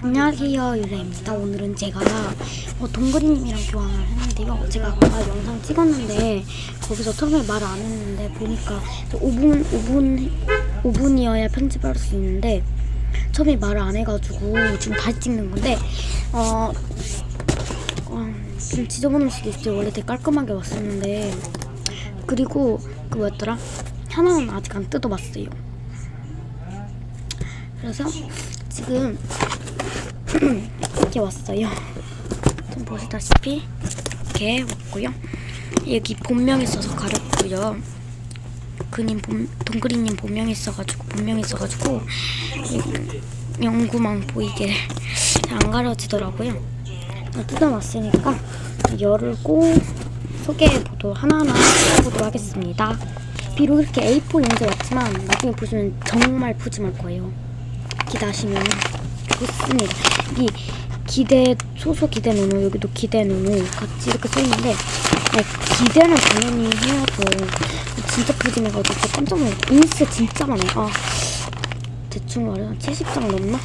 안녕하세요 유래입니다. 오늘은 제가 어, 동그리님이랑 교환을 했는데요. 제가 아까 영상 찍었는데 거기서 처음에 말 안 했는데 보니까 5분 5분 5분이어야 편집할 수 있는데 처음에 말을 안 해가지고 지금 다시 찍는 건데 어, 어, 좀 지저분할 수도 있어요. 원래 되게 깔끔하게 왔었는데 그리고 그 뭐였더라 하나는 아직 안 뜯어봤어요. 그래서 지금 이렇게 왔어요. 좀 보시다시피 이렇게 왔고요. 여기 본명 있어서 가렸고요. 그님 본, 동그리님 본명 있어가지고 본명 있어가지고 이 영구만 보이게 잘 안 가려지더라고요. 어, 뜯어놨으니까 열고 소개해 보도록 하나하나 해보도록 하겠습니다. 비록 이렇게 A4 용지 왔지만 나중에 보시면 정말 푸짐할 거예요. 기다시면 좋습니다. 이 기대 소소 기대 노노 여기도 기대 노노 같이 이렇게 써 있는데 네, 기대는 당연히 해야죠. 진짜 푸짐해가지고 저 깜짝 놀랐어요. 인스 진짜 많아요. 아 대충 말해 한 70장 넘나?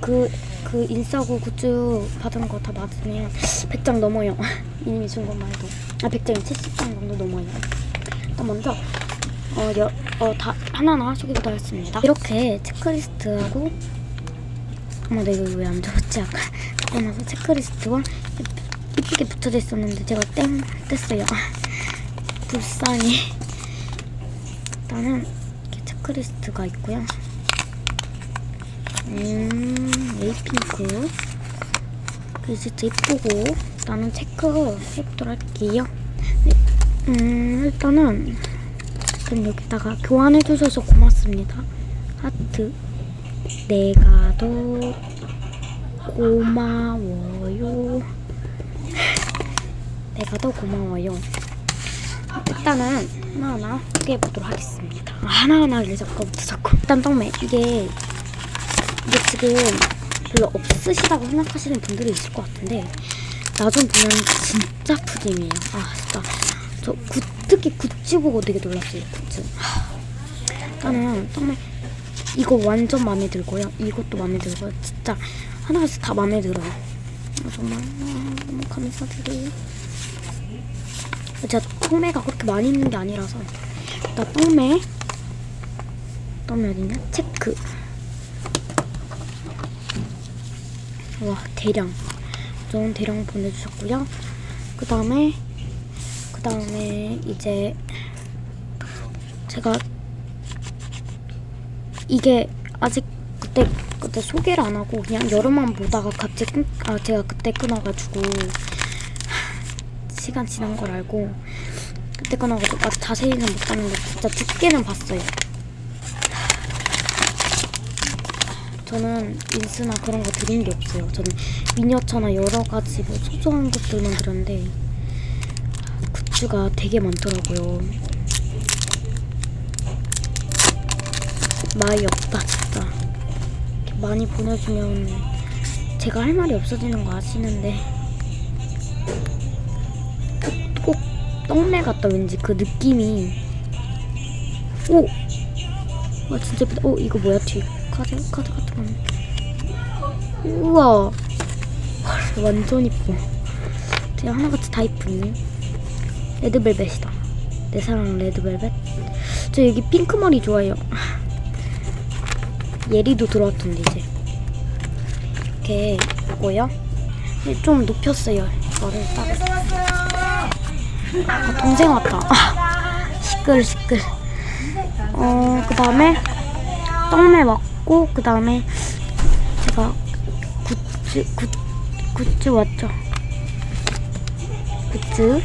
그, 그 인싸고 굿즈 받은 거 다 맞으면 100장 넘어요. 이님이 준 것만 해도. 아, 100장이 70장 정도 넘어요. 일단 먼저, 어, 여, 어, 다, 하나하나 소개부터 하겠습니다. 이렇게 체크리스트하고, 어머, 내가 왜 안 적었지? 아까. 하고 나서 체크리스트와 이쁘게 붙여져 있었는데 제가 땡 뗐어요. 불쌍히. 일단은 이렇게 체크리스트가 있고요. 음, 에이핑크. 그 진짜 이쁘고 나는 체크 해보도록 할게요. 네, 음, 일단은 그럼 여기다가 교환해 주셔서 고맙습니다. 하트. 내가 더 고마워요. 내가 더 고마워요. 일단은 하나하나 소개해 보도록 하겠습니다. 아, 하나하나를 자꾸부터 자꾸. 일단 떡메 이게 이게 지금 별로 없으시다고 생각하시는 분들이 있을 것 같은데 나좀 보면 진짜 푸짐해요. 아 진짜 저 굿, 특히 굿즈 보고 되게 놀랐어요. 굿즈. 하, 일단은 정말 이거 완전 마음에 들고요. 이것도 마음에 들고요. 진짜 하나씩 다 마음에 들어요. 아, 정말 아, 너무 감사드려요. 제가 떡매가 그렇게 많이 있는 게 아니라서 일단 떡매 떡매 어딨냐? 체크 와 대량 좋은 대량 보내주셨고요 그 다음에 그 다음에 이제 제가 이게 아직 그때 그때 소개를 안 하고 그냥 여름만 보다가 갑자기 끊, 아 제가 그때 끊어가지고 시간 지난 걸 알고 그때 끊어가지고 아직 자세히는 못 봤는데 진짜 두께는 봤어요. 저는 인스나 그런 거 드린 게 없어요. 저는 미니어처나 여러 가지 뭐 소소한 것들만 드렸는데 굿즈가 되게 많더라고요. 말이 없다 진짜. 이렇게 많이 보내주면 제가 할 말이 없어지는 거 아시는데. 꼭 떡내 같다 왠지 그 느낌이. 오! 와 진짜 예쁘다. 오 이거 뭐야? 뒤에 카드? 카드 같은 거 우와! 헐, 완전 이뻐. 되게 하나같이 다 이쁘네 레드벨벳이다. 내 사랑 레드벨벳? 저 여기 핑크 머리 좋아해요. 예리도 들어왔던데 이제. 이렇게 있고요. 근데 좀 높였어요 이거를 따로. 아, 동생 왔다. 아, 시끌 시끌. 어, 그 다음에 떡매 왔고, 그 다음에 제가 굿즈 굿 굿즈 왔죠. 굿즈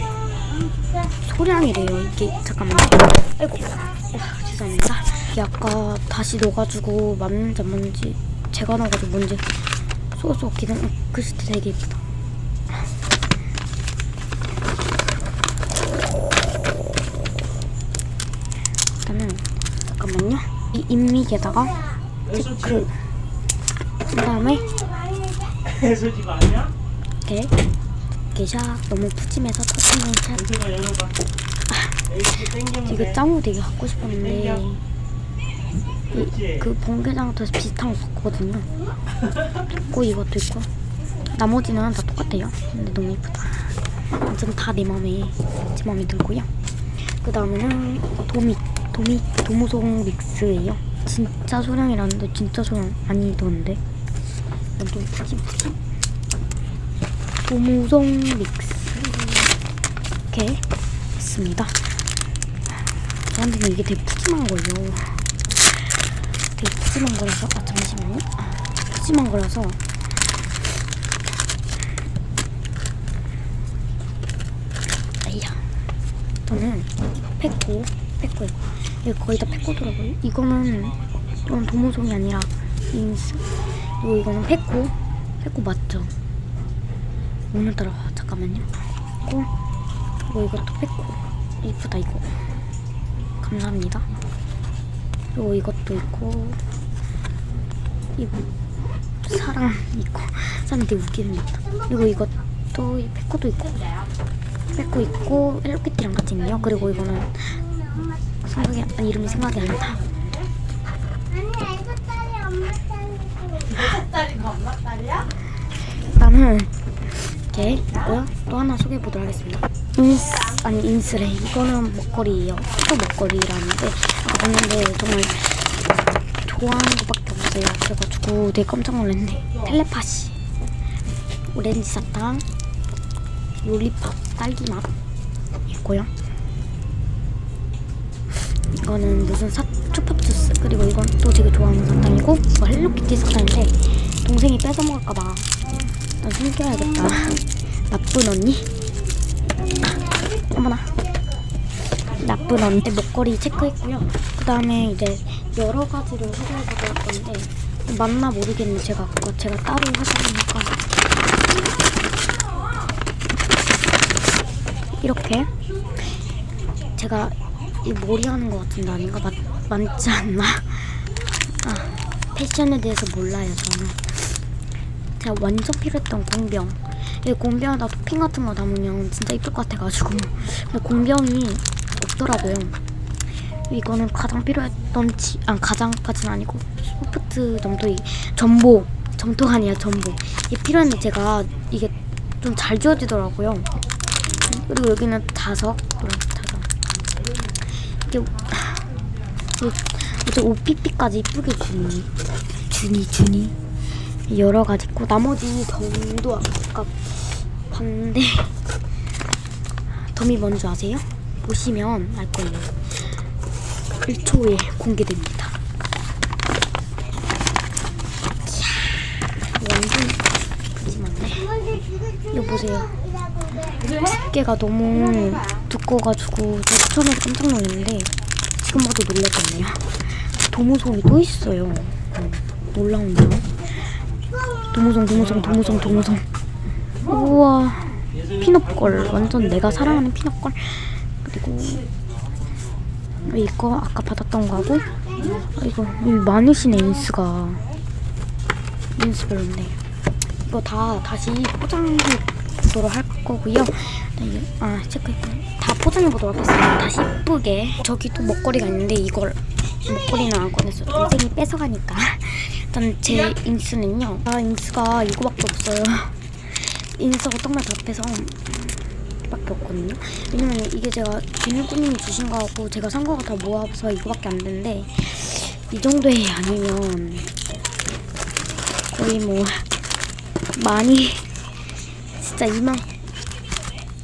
소량이래요. 이게 잠깐만요. 아이고, 아, 죄송합니다. 이게 아까 다시 넣어가지고 맞는지 안 맞는지 제가 넣어가지고 뭔지 쏘쏘 기능 글씨 되게 예쁘다. 일단은 잠깐만요. 이 인믹에다가 체크. 그 다음에 해수집 아니야? 이렇게 너무 푸짐해서 열어봐. 에이스 땡기면 이거 돼. 짱구 되게 갖고 싶었는데 그렇지. 그 번개장터 비슷한 거 봤거든요. 있고 이것도 있고 나머지는 다 똑같아요. 근데 너무 예쁘다. 완전 다 내 맘에 제 맘에 들고요. 그 다음에는 도미 도미 도무송 믹스예요. 진짜 소량이라는데 진짜 소량 아니던데. 이건 좀 푸짐 푸짐. 도무송 믹스 이렇게 했습니다. 저한테는 이게 되게 푸짐한 거예요. 되게 푸짐한 거라서 아 잠시만요. 아, 푸짐한 거라서 아이야 저는 페코 페코 이거 거의 다 페코더라고요. 이거는 이건 도무송이 아니라 인스 그리고 이거는 페코 페코 맞죠? 오늘따라 잠깐만요. 페코 그리고 이것도 페코 이쁘다 이거 감사합니다. 그리고 이것도 있고 이거 사람 있고 사람 되게 웃기는 것 같다. 그리고 이것도 이 페코도 있고 페코 있고 헬로키티랑 같이 있네요. 그리고 이거는 생각이 아, 이름이 생각이 안 나. 아니 이거 딸이 엄마 딸이고 딸이가 엄마 딸이야? 나는 이렇게 있고요. 또 하나 소개해 보도록 하겠습니다. 인스 아니 인스레 이거는 먹거리예요. 또 먹거리라는데 아까 봤는데 정말 좋아하는 것밖에 없어요. 그래가지고 되게 깜짝 놀랐는데 텔레파시, 오렌지 사탕, 롤리팝, 딸기 맛 있고요. 이거는 무슨 사, 초밥 주스 그리고 이건 또 되게 좋아하는 사탕이고 이거 헬로키티 사탕인데 동생이 뺏어 먹을까봐 난 숨겨야겠다. 나쁜 언니. 어머나. 나쁜 언니 목걸이 체크했고요. 그 다음에 이제 여러 가지를 소개해보도록 할 건데 맞나 모르겠네. 제가 그거 제가 따로 하다 보니까 이렇게 제가 이 머리 하는 것 같은데 아닌가 맞, 맞지 않나? 아 패션에 대해서 몰라요 저는. 제가 완전 필요했던 공병. 이 공병에다 토핑 같은 거 담으면 진짜 이쁠 것 같아가지고. 근데 공병이 없더라고요. 이거는 가장 필요했던 지, 아 가장까지는 아니고 소프트 점토 이 전복 점토가 아니라 전복. 이게 필요했는데 제가 이게 좀 잘 지워지더라고요. 그리고 여기는 자석, 그런 자석. 이게 이- 이제 OPP까지 이쁘게 주니, 주니, 주니. 여러 가지 있고 나머지 덤도 아까 봤는데 덤이 뭔지 아세요? 보시면 알 거예요. 1초에 공개됩니다. 완전 푸짐한데 이거 보세요. 집게가 너무 두꺼워가지고 저 처음에 깜짝 놀랐는데 지금 봐도 놀랐겠네요. 도무송이 또 있어요. 음, 놀라운데요. 도무송 도무송 도무송 도무송 우와. 피넛걸. 완전 내가 사랑하는 피넛걸. 그리고 이거 아까 받았던 거하고 아, 이거 이 많으시네 인스가. 인스 별론데. 이거 다 다시 포장해 보도록 할 거고요. 네, 아 체크했고 다 포장해 보도록 하겠습니다. 다시 이쁘게. 저기 또 먹거리가 있는데 이걸 목걸이는 안 꺼냈어. 동생이 뺏어가니까. 일단 제 인스는요. 아 인스가 이거밖에 없어요. 인스가 정말 답해서 이밖에 없거든요. 왜냐면 이게 제가 비밀꾸님이 주신 거하고 제가 산 거가 다 모아서 이거밖에 안 되는데 이 정도의 양이면 거의 뭐 많이 진짜 이만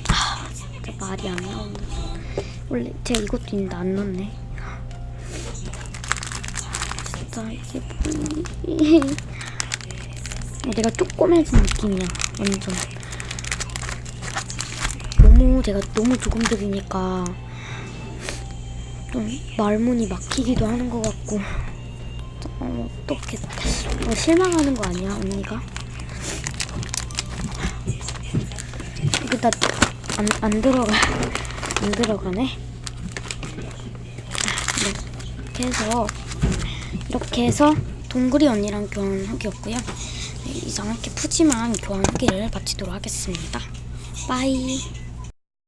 아 진짜 말이 안 나온다. 원래 제가 이것도 있는데 안 넣네. 진짜? 어, 내가 쪼꼬매진 느낌이야 완전 너무 제가 너무 조금 들으니까 좀 말문이 막히기도 하는 것 같고 어, 어떻게 어, 실망하는 거 아니야 언니가? 이거 다안 안 들어가 안 들어가네. 네, 이렇게 해서 이렇게 해서 동그리 언니랑 교환 후기였고요. 네, 이상 이렇게 푸짐한 교환 후기를 마치도록 하겠습니다. 빠이.